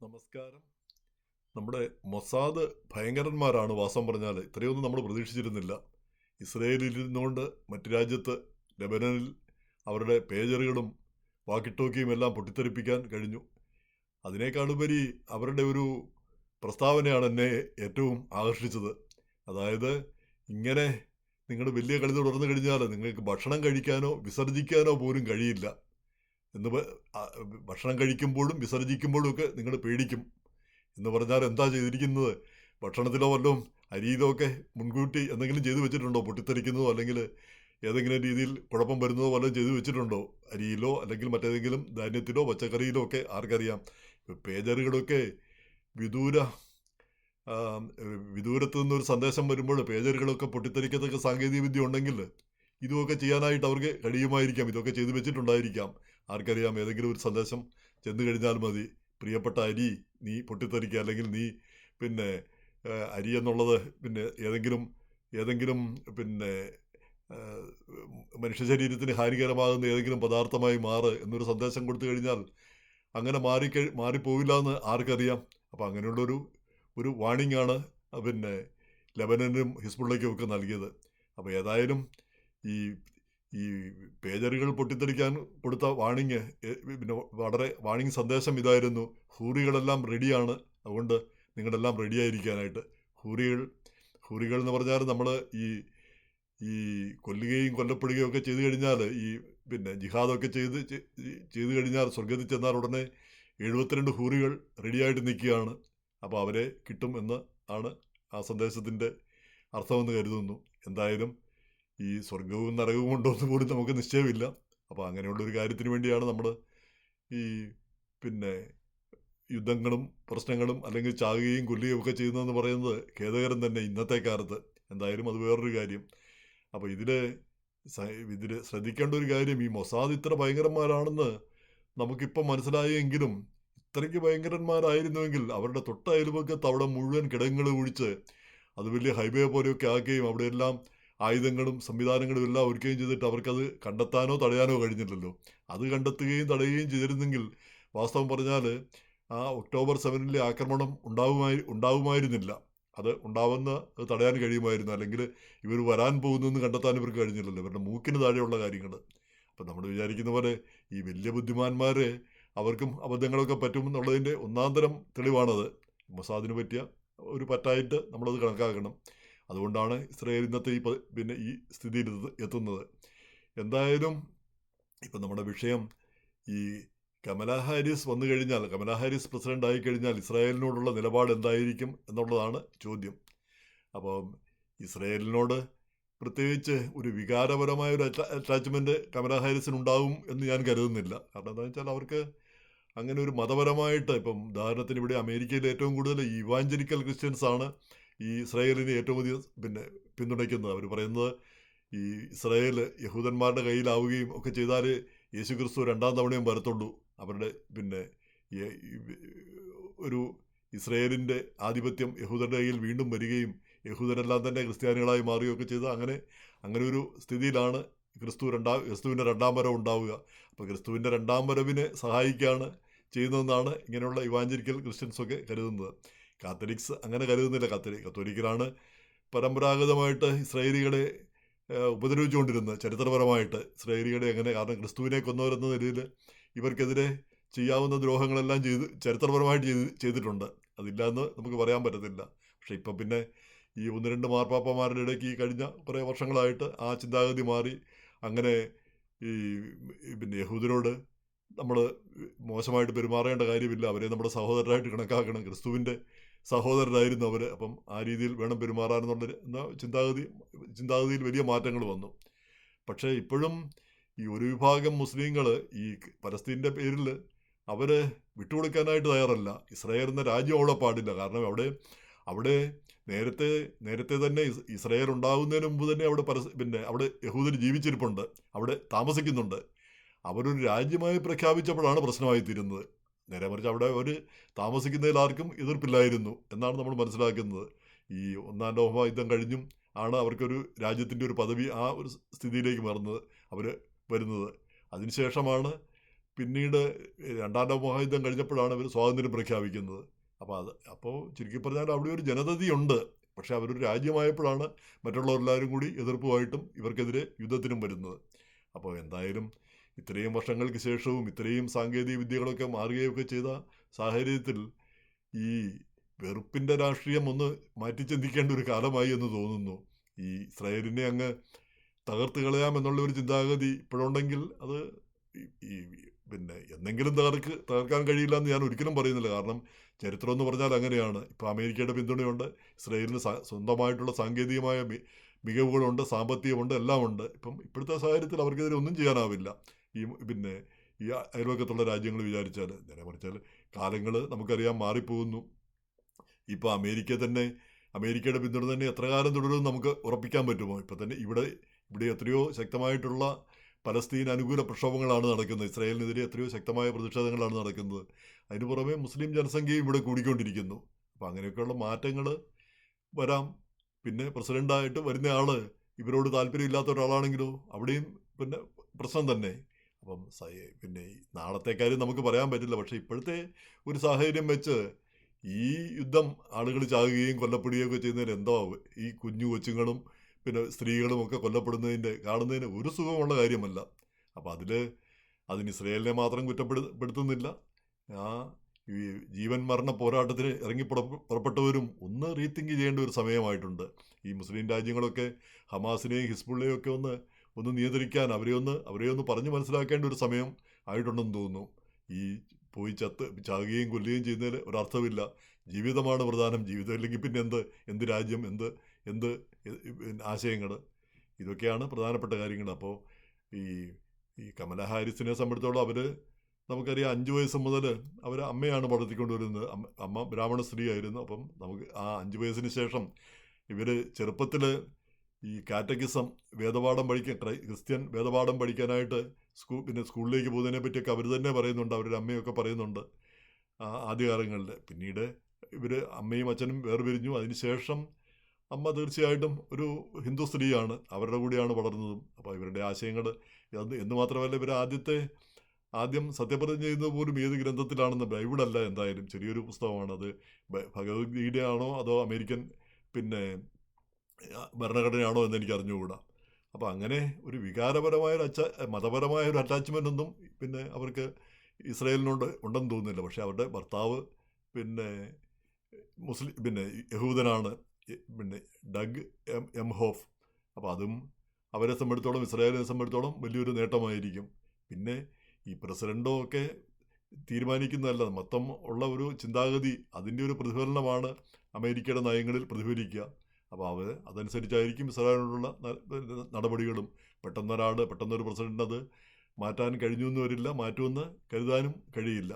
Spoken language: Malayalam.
നമസ്കാരം. നമ്മുടെ മൊസാദ് ഭയങ്കരന്മാരാണ് വാസം പറഞ്ഞാൽ ഇത്രയൊന്നും നമ്മൾ പ്രതീക്ഷിച്ചിരുന്നില്ല. ഇസ്രയേലിൽ ഇരുന്നുകൊണ്ട് മറ്റു രാജ്യത്ത് ലബനനിൽ അവരുടെ പേജറുകളും വാക്കിട്ടോക്കിയും എല്ലാം പൊട്ടിത്തെറിപ്പിക്കാൻ കഴിഞ്ഞു. അതിനേക്കാളുപരി അവരുടെ ഒരു പ്രസ്താവനയാണ് എന്നെ ഏറ്റവും ആകർഷിച്ചത്. അതായത് ഇങ്ങനെ നിങ്ങൾ വലിയ കളി തുടർന്നു കഴിഞ്ഞാൽ നിങ്ങൾക്ക് ഭക്ഷണം കഴിക്കാനോ വിസർജിക്കാനോ പോലും കഴിയില്ല. എന്ന് ഭക്ഷണം കഴിക്കുമ്പോഴും വിസർജിക്കുമ്പോഴും ഒക്കെ നിങ്ങൾ പേടിക്കും. എന്ന് പറഞ്ഞാൽ എന്താ ചെയ്തിരിക്കുന്നത്? ഭക്ഷണത്തിലോ വല്ലതും അരിയിലോ ഒക്കെ മുൻകൂട്ടി എന്തെങ്കിലും ചെയ്തു വെച്ചിട്ടുണ്ടോ? പൊട്ടിത്തെറിക്കുന്നതോ അല്ലെങ്കിൽ ഏതെങ്കിലും രീതിയിൽ കുഴപ്പം വരുന്നതോ വല്ലതും ചെയ്തു വെച്ചിട്ടുണ്ടോ? അരിയിലോ അല്ലെങ്കിൽ മറ്റേതെങ്കിലും ധാന്യത്തിലോ പച്ചക്കറിയിലോ ഒക്കെ ആർക്കറിയാം. പേജറുകളൊക്കെ വിദൂര വിദൂരത്ത് നിന്നൊരു സന്ദേശം വരുമ്പോൾ പേജറുകളൊക്കെ പൊട്ടിത്തെറിക്കത്തക്ക സാങ്കേതികവിദ്യ ഉണ്ടെങ്കിൽ ഇതുമൊക്കെ ചെയ്യാനായിട്ട് അവർക്ക് കഴിയുമായിരിക്കാം. ഇതൊക്കെ ചെയ്തു വെച്ചിട്ടുണ്ടായിരിക്കാം. ആർക്കറിയാം ഏതെങ്കിലും ഒരു സന്ദേശം ചെന്ന് കഴിഞ്ഞാൽ മതി. പ്രിയപ്പെട്ട അരി നീ പൊട്ടിത്തെറിക്കുക അല്ലെങ്കിൽ നീ പിന്നെ അരി എന്നുള്ളത് പിന്നെ ഏതെങ്കിലും ഏതെങ്കിലും പിന്നെ മനുഷ്യ ശരീരത്തിന് ഹാനികരമാകുന്ന ഏതെങ്കിലും പദാർത്ഥമായി മാറ് എന്നൊരു സന്ദേശം കൊടുത്തു കഴിഞ്ഞാൽ അങ്ങനെ മാറി മാറിപ്പോവില്ല എന്ന് ആർക്കറിയാം. അപ്പോൾ അങ്ങനെയുള്ളൊരു ഒരു വാണിംഗ് ആണ് പിന്നെ ലെബനനും ഹിസ്ബുള്ളയ്ക്കും ഒക്കെ നൽകിയത്. അപ്പോൾ ഏതായാലും ഈ ഈ പേജറുകൾ പൊട്ടിത്തെറിക്കാൻ കൊടുത്ത വാണിങ് പിന്നെ വളരെ വാണിങ് സന്ദേശം ഇതായിരുന്നു. ഹൂറികളെല്ലാം റെഡിയാണ് അതുകൊണ്ട് നിങ്ങളെല്ലാം റെഡിയായിരിക്കാനായിട്ട് ഹൂറികൾ ഹൂറികൾ എന്ന് പറഞ്ഞാൽ നമ്മൾ ഈ ഈ കൊല്ലുകയും കൊല്ലപ്പെടുകയും ഒക്കെ ചെയ്തു കഴിഞ്ഞാൽ ഈ പിന്നെ ജിഹാദൊക്കെ ചെയ്ത് ചെയ്തു കഴിഞ്ഞാൽ സ്വർഗത്തിൽ ചെന്നാൽ ഉടനെ എഴുപത്തിരണ്ട് ഹൂറികൾ റെഡിയായിട്ട് നിൽക്കുകയാണ്. അപ്പോൾ അവരെ കിട്ടും എന്ന് ആണ് ആ സന്ദേശത്തിന്റെ അർത്ഥമെന്ന് കരുതുന്നു. എന്തായാലും ഈ സ്വർഗവും നരകവും ഉണ്ടോ എന്ന് പോലും നമുക്ക് നിശ്ചയമില്ല. അപ്പോൾ അങ്ങനെയുള്ള ഒരു കാര്യത്തിന് വേണ്ടിയാണ് നമ്മൾ ഈ പിന്നെ യുദ്ധങ്ങളും പ്രശ്നങ്ങളും അല്ലെങ്കിൽ ചാകുകയും കൊല്ലുകയും ഒക്കെ ചെയ്യുന്നതെന്ന് പറയുന്നത് ഖേദകരം തന്നെ ഇന്നത്തെ കാലത്ത്. എന്തായാലും അത് വേറൊരു കാര്യം. അപ്പോൾ ഇതിൽ ഇതിൽ ശ്രദ്ധിക്കേണ്ട ഒരു കാര്യം ഈ മൊസാദ് ഇത്ര ഭയങ്കരന്മാരാണെന്ന് നമുക്കിപ്പം മനസ്സിലായെങ്കിലും ഇത്രയ്ക്ക് ഭയങ്കരന്മാരായിരുന്നുവെങ്കിൽ അവരുടെ തൊട്ട അവിടെ മുഴുവൻ കിടങ്ങൾ ഒഴിച്ച് അത് വലിയ ഹൈവേ പോലെയൊക്കെ ആക്കുകയും അവിടെയെല്ലാം ആയുധങ്ങളും സംവിധാനങ്ങളും എല്ലാം ഒരുക്കുകയും ചെയ്തിട്ട് അവർക്കത് കണ്ടെത്താനോ തടയാനോ കഴിഞ്ഞില്ലല്ലോ. അത് കണ്ടെത്തുകയും തടയുകയും ചെയ്തിരുന്നെങ്കിൽ വാസ്തവം പറഞ്ഞാൽ ആ ഒക്ടോബർ സെവനിലെ ആക്രമണം ഉണ്ടാവുമായി ഉണ്ടാവുമായിരുന്നില്ല. അത് ഉണ്ടാവുന്ന തടയാൻ കഴിയുമായിരുന്നു. അല്ലെങ്കിൽ ഇവർ വരാൻ പോകുന്നതെന്ന് കണ്ടെത്താൻ ഇവർക്ക് കഴിഞ്ഞില്ലല്ലോ. ഇവരുടെ മൂക്കിന് താഴെയുള്ള കാര്യങ്ങൾ. അപ്പം നമ്മൾ വിചാരിക്കുന്ന പോലെ ഈ വലിയ ബുദ്ധിമാന്മാർ അവർക്കും അബദ്ധങ്ങളൊക്കെ പറ്റുമെന്നുള്ളതിന്റെ ഒന്നാന്തരം തരം തെളിവാണത്. മൊസാദിന് പറ്റിയ ഒരു പറ്റായിട്ട് നമ്മളത് കണക്കാക്കണം. അതുകൊണ്ടാണ് ഇസ്രയേൽ ഇന്നത്തെ ഈ പിന്നെ ഈ സ്ഥിതിയിൽ എത്തു- എത്തുന്നത്. എന്തായാലും ഇപ്പം നമ്മുടെ വിഷയം ഈ കമലാ ഹാരിസ് വന്നു കഴിഞ്ഞാൽ കമലാ ഹാരിസ് പ്രസിഡന്റ് ആയി കഴിഞ്ഞാൽ ഇസ്രായേലിനോടുള്ള നിലപാട് എന്തായിരിക്കും എന്നുള്ളതാണ് ചോദ്യം. അപ്പം ഇസ്രായേലിനോട് പ്രത്യേകിച്ച് ഒരു വികാരപരമായ ഒരു അറ്റാച്ച്മെന്റ് കമലാ ഹാരിസിന് ഉണ്ടാവും എന്ന് ഞാൻ കരുതുന്നില്ല. കാരണം എന്താണെന്ന് വെച്ചാൽ അവർക്ക് അങ്ങനെ ഒരു മതപരമായിട്ട് ഇപ്പം ഉദാഹരണത്തിന് ഇവിടെ അമേരിക്കയിൽ ഏറ്റവും കൂടുതൽ ഇവാഞ്ചലിക്കൽ ക്രിസ്ത്യൻസ് ആണ് ഈ ഇസ്രായേലിനെ ഏറ്റവും അധികം പിന്നെ പിന്തുണയ്ക്കുന്നത്. അവർ പറയുന്നത് ഈ ഇസ്രായേൽ യഹൂദന്മാരുടെ കയ്യിലാവുകയും ഒക്കെ ചെയ്താൽ യേശു ക്രിസ്തു രണ്ടാം തവണയും വരത്തുള്ളൂ. അവരുടെ പിന്നെ ഒരു ഇസ്രയേലിന്റെ ആധിപത്യം യഹൂദരുടെ കയ്യിൽ വീണ്ടും വരികയും യഹൂദരെല്ലാം തന്നെ ക്രിസ്ത്യാനികളായി മാറുകയൊക്കെ ചെയ്ത് അങ്ങനെ അങ്ങനെ ഒരു സ്ഥിതിയിലാണ് ക്രിസ്തു രണ്ടാം ക്രിസ്തുവിന്റെ രണ്ടാം വരവ് ഉണ്ടാവുക. അപ്പോൾ ക്രിസ്തുവിന്റെ രണ്ടാം വരവിനെ സഹായിക്കുകയാണ് ചെയ്യുന്നതെന്നാണ് ഇങ്ങനെയുള്ള ഇവാഞ്ചരിക്കൽ ക്രിസ്ത്യൻസൊക്കെ കരുതുന്നത്. കാത്തലിക്സ് അങ്ങനെ കരുതുന്നില്ല. കത്തലി കത്തോലിക്കലാണ് പരമ്പരാഗതമായിട്ട് ഇസ്രായേലികളെ ഉപദ്രവിച്ചുകൊണ്ടിരുന്നത്. ചരിത്രപരമായിട്ട് ഇസ്രായേലികളെ എങ്ങനെ കാരണം ക്രിസ്തുവിനെ കൊന്നവരെന്ന നിലയിൽ ഇവർക്കെതിരെ ചെയ്യാവുന്ന ദ്രോഹങ്ങളെല്ലാം ചെയ്ത് ചരിത്രപരമായിട്ട് ചെയ്ത് ചെയ്തിട്ടുണ്ട്. അതില്ല എന്ന് നമുക്ക് പറയാൻ പറ്റത്തില്ല. പക്ഷേ ഇപ്പം പിന്നെ ഈ ഒന്ന് രണ്ട് മാർപ്പാപ്പമാരുടെ ഇടയ്ക്ക് ഈ കഴിഞ്ഞ കുറേ വർഷങ്ങളായിട്ട് ആ ചിന്താഗതി മാറി. അങ്ങനെ ഈ പിന്നെ യഹൂദരോട് നമ്മൾ മോശമായിട്ട് പെരുമാറേണ്ട കാര്യമില്ല. അവരെ നമ്മുടെ സഹോദരരായിട്ട് കണക്കാക്കണം. ക്രിസ്തുവിന്റെ സഹോദരരായിരുന്നു അവർ അപ്പം ആ രീതിയിൽ വേണം പെരുമാറാനെന്നുള്ള ചിന്താഗതി ചിന്താഗതിയിൽ വലിയ മാറ്റങ്ങൾ വന്നു. പക്ഷേ ഇപ്പോഴും ഈ ഒരു വിഭാഗം മുസ്ലിങ്ങൾ ഈ പലസ്തീന്റെ പേരിൽ അവർ വിട്ടുകൊടുക്കാനായിട്ട് തയ്യാറല്ല. ഇസ്രായേൽ എന്ന രാജ്യം അവിടെ പാടില്ല. കാരണം അവിടെ അവിടെ നേരത്തെ നേരത്തെ തന്നെ ഇസ് ഇസ്രായേൽ ഉണ്ടാകുന്നതിന് മുമ്പ് തന്നെ അവിടെ പരസ് പിന്നെ അവിടെ യഹൂദർ ജീവിച്ചിരിപ്പുണ്ട്. അവിടെ താമസിക്കുന്നുണ്ട്. അവരൊരു രാജ്യമായി പ്രഖ്യാപിച്ചപ്പോഴാണ് പ്രശ്നമായി തീരുന്നത് നേരെ മറിച്ച് അവിടെ ഒരു താമസിക്കുന്നതിൽ ആർക്കും എതിർപ്പില്ലായിരുന്നു എന്നാണ് നമ്മൾ മനസ്സിലാക്കുന്നത്. ഈ ഒന്നാം ലോക യുദ്ധം കഴിഞ്ഞും ആണ് അവർക്കൊരു രാജ്യത്തിന്റെ ഒരു പദവി ആ ഒരു സ്ഥിതിയിലേക്ക് മറന്നത് അവർ വരുന്നത്. അതിനുശേഷമാണ് പിന്നീട് രണ്ടാം ലോക മഹായുദ്ധം കഴിഞ്ഞപ്പോഴാണ് അവർ സ്വാതന്ത്ര്യം പ്രഖ്യാപിക്കുന്നത്. അപ്പോൾ അത് അപ്പോൾ ചുരുക്കി പറഞ്ഞാൽ അവിടെ ഒരു ജനതയുണ്ട് പക്ഷേ അവരൊരു രാജ്യമായപ്പോഴാണ് മറ്റുള്ളവരെല്ലാവരും കൂടി എതിർപ്പുമായിട്ടും ഇവർക്കെതിരെ യുദ്ധത്തിനും വരുന്നത്. അപ്പോൾ എന്തായാലും ഇത്രയും വർഷങ്ങൾക്ക് ശേഷവും ഇത്രയും സാങ്കേതിക വിദ്യകളൊക്കെ മാറുകയൊക്കെ ചെയ്ത സാഹചര്യത്തിൽ ഈ വെറുപ്പിന്റെ രാഷ്ട്രീയം ഒന്ന് മാറ്റി ചിന്തിക്കേണ്ട ഒരു കാലമായി എന്ന് തോന്നുന്നു. ഈ ഇസ്രായേലിനെ അങ്ങ് തകർത്ത് കളയാമെന്നുള്ള ഒരു ചിന്താഗതി ഇപ്പോഴുണ്ടെങ്കിൽ അത് ഈ- പിന്നെ എന്തെങ്കിലും തകർക്ക് തകർക്കാൻ കഴിയില്ല എന്ന് ഞാൻ ഒരിക്കലും പറയുന്നില്ല. കാരണം ചരിത്രം എന്ന് പറഞ്ഞാൽ അങ്ങനെയാണ്. ഇപ്പോൾ അമേരിക്കയുടെ പിന്തുണയുണ്ട്. ഇസ്രായേലിന് സ്വന്തമായിട്ടുള്ള സാങ്കേതികമായ മികവുകളുണ്ട് സാമ്പത്തികമുണ്ട് എല്ലാം ഉണ്ട് ഇപ്പം ഇപ്പോഴത്തെ സാഹചര്യത്തിൽ അവർക്കെതിരെ ഒന്നും ചെയ്യാനാവില്ല. ഈ പിന്നെ ഈ അയൽവക്കത്തുള്ള രാജ്യങ്ങൾ വിചാരിച്ചാൽ നേരെ മറിച്ചാൽ കാലങ്ങൾ നമുക്കറിയാം മാറിപ്പോകുന്നു. ഇപ്പോൾ അമേരിക്ക തന്നെ അമേരിക്കയുടെ പിന്തുണ തന്നെ എത്ര കാലം തുടരും നമുക്ക് ഉറപ്പിക്കാൻ പറ്റുമോ? ഇപ്പം തന്നെ ഇവിടെ ഇവിടെ എത്രയോ ശക്തമായിട്ടുള്ള പലസ്തീൻ അനുകൂല പ്രക്ഷോഭങ്ങളാണ് നടക്കുന്നത്. ഇസ്രായേലിനെതിരെ എത്രയോ ശക്തമായ പ്രതിഷേധങ്ങളാണ് നടക്കുന്നത്. അതിന് പുറമെ മുസ്ലിം ജനസംഖ്യയും ഇവിടെ കൂടിക്കൊണ്ടിരിക്കുന്നു. അപ്പം അങ്ങനെയൊക്കെയുള്ള മാറ്റങ്ങൾ വരാം. പിന്നെ പ്രസിഡന്റായിട്ട് വരുന്ന ആൾ ഇവരോട് താല്പര്യമില്ലാത്ത ഒരാളാണെങ്കിലോ അവിടെയും പിന്നെ പ്രശ്നം തന്നെ. അപ്പം പിന്നെ നാളത്തെ കാര്യം നമുക്ക് പറയാൻ പറ്റില്ല. പക്ഷേ ഇപ്പോഴത്തെ ഒരു സാഹചര്യം വെച്ച് ഈ യുദ്ധം ആളുകൾ ചാകുകയും കൊല്ലപ്പെടുകയും ഒക്കെ ചെയ്യുന്നതിന് എന്തോ ഈ കുഞ്ഞു കൊച്ചുങ്ങളും പിന്നെ സ്ത്രീകളും ഒക്കെ കൊല്ലപ്പെടുന്നതിന്റെ കാണുന്നതിന് ഒരു സുഖമുള്ള കാര്യമല്ല. അപ്പോൾ അതിൽ അതിന് ഇസ്രയേലിനെ മാത്രം കുറ്റപ്പെടുത്തുന്നില്ല ആ ഈ ജീവൻ മരണ പോരാട്ടത്തിന് ഇറങ്ങി പുറപ്പെ- പുറപ്പെട്ടവരും ഒന്ന് റീതിങ്ക് ചെയ്യേണ്ട ഒരു സമയമായിട്ടുണ്ട്. ഈ മുസ്ലിം രാജ്യങ്ങളൊക്കെ ഹമാസിനെയും ഹിസ്ബുള്ളയും ഒക്കെ ഒന്ന് ഒന്ന് നിയന്ത്രിക്കാൻ അവരെ ഒന്ന് അവരെ ഒന്ന് പറഞ്ഞു മനസ്സിലാക്കേണ്ട ഒരു സമയം ആയിട്ടുണ്ടെന്ന് തോന്നുന്നു. ഈ പോയി ചത്ത് ചാകുകയും കൊല്ലുകയും ചെയ്യുന്നതിൽ ഒരർത്ഥമില്ല. ജീവിതമാണ് പ്രധാനം. ജീവിതം ഇല്ലെങ്കിൽ പിന്നെ എന്ത്? എന്ത് രാജ്യം? എന്ത്? എന്ത് ആശയങ്ങൾ? ഇതൊക്കെയാണ് പ്രധാനപ്പെട്ട കാര്യങ്ങൾ. അപ്പോൾ ഈ ഈ കമല ഹാരിസിനെ സംബന്ധിച്ചോളം അവർ നമുക്കറിയാം അഞ്ച് വയസ്സ് മുതൽ അവർ അമ്മയാണ് വളർത്തിക്കൊണ്ടുവരുന്നത്. അമ്മ ബ്രാഹ്മണ സ്ത്രീ ആയിരുന്നു അപ്പം നമുക്ക് ആ അഞ്ച് വയസ്സിന് ശേഷം ഇവർ ചെറുപ്പത്തിൽ ഈ കാറ്റഗിസം വേദപാഠം പഠിക്കാൻ ക്രൈ- ക്രിസ്ത്യൻ വേദപാഠം പഠിക്കാനായിട്ട് സ്കൂൾ പിന്നെ സ്കൂളിലേക്ക് പോകുന്നതിനെ പറ്റിയൊക്കെ അവർ തന്നെ പറയുന്നുണ്ട് അവരുടെ അമ്മയൊക്കെ പറയുന്നുണ്ട് ആദ്യകാലങ്ങളിൽ പിന്നീട് ഇവർ അമ്മയും അച്ഛനും വേർപിരിഞ്ഞു. അതിനുശേഷം അമ്മ തീർച്ചയായിട്ടും ഒരു ഹിന്ദു സ്ത്രീയാണ്. അവരുടെ കൂടെയാണ് വളർന്നതും. അപ്പോൾ ഇവരുടെ ആശയങ്ങൾ എന്ന് മാത്രമല്ല ഇവർ ആദ്യത്തെ ആദ്യം സത്യപ്രതിജ്ഞ ചെയ്യുന്നത് പോലും ഏത് ഗ്രന്ഥത്തിലാണെന്ന് ബൈബിളല്ല എന്തായാലും. ചെറിയൊരു പുസ്തകമാണ് അത്. ഭഗവത്ഗീതയാണോ അതോ അമേരിക്കൻ പിന്നെ ഭരണഘടനയാണോ എന്ന് എനിക്ക് അറിഞ്ഞുകൂടാ അപ്പോൾ അങ്ങനെ ഒരു വികാരപരമായ ഒരു അച്ച മതപരമായ ഒരു അറ്റാച്ച്മെന്റ് ഒന്നും പിന്നെ അവർക്ക് ഇസ്രയേലിനോട് ഉണ്ടെന്ന് തോന്നുന്നില്ല. പക്ഷേ അവരുടെ ഭർത്താവ് പിന്നെ മുസ്ലിം പിന്നെ യഹൂദനാണ് പിന്നെ ഡഗ് എം എം ഹോഫ്. അപ്പോൾ അതും അവരെ സംബന്ധിച്ചോളം ഇസ്രായേലിനെ സംബന്ധിച്ചോളം വലിയൊരു നേട്ടമായിരിക്കും. പിന്നെ ഈ പ്രസിഡന്റോ ഒക്കെ തീരുമാനിക്കുന്നതല്ല മൊത്തം ഉള്ള ഒരു ചിന്താഗതി അതിന്റെ ഒരു പ്രതിഫലനമാണ് അമേരിക്കയുടെ നയങ്ങളിൽ പ്രതിഫലിക്കുക. അപ്പോൾ അവർ അതനുസരിച്ചായിരിക്കും ഇസ്രായേലിനോടുള്ള നടപടികളും. പെട്ടെന്നൊരാൾ പെട്ടെന്നൊരു പ്രസിഡന്റ് അത് മാറ്റാൻ കഴിഞ്ഞു എന്ന് വരില്ല മാറ്റുമെന്ന് കരുതാനും കഴിയില്ല.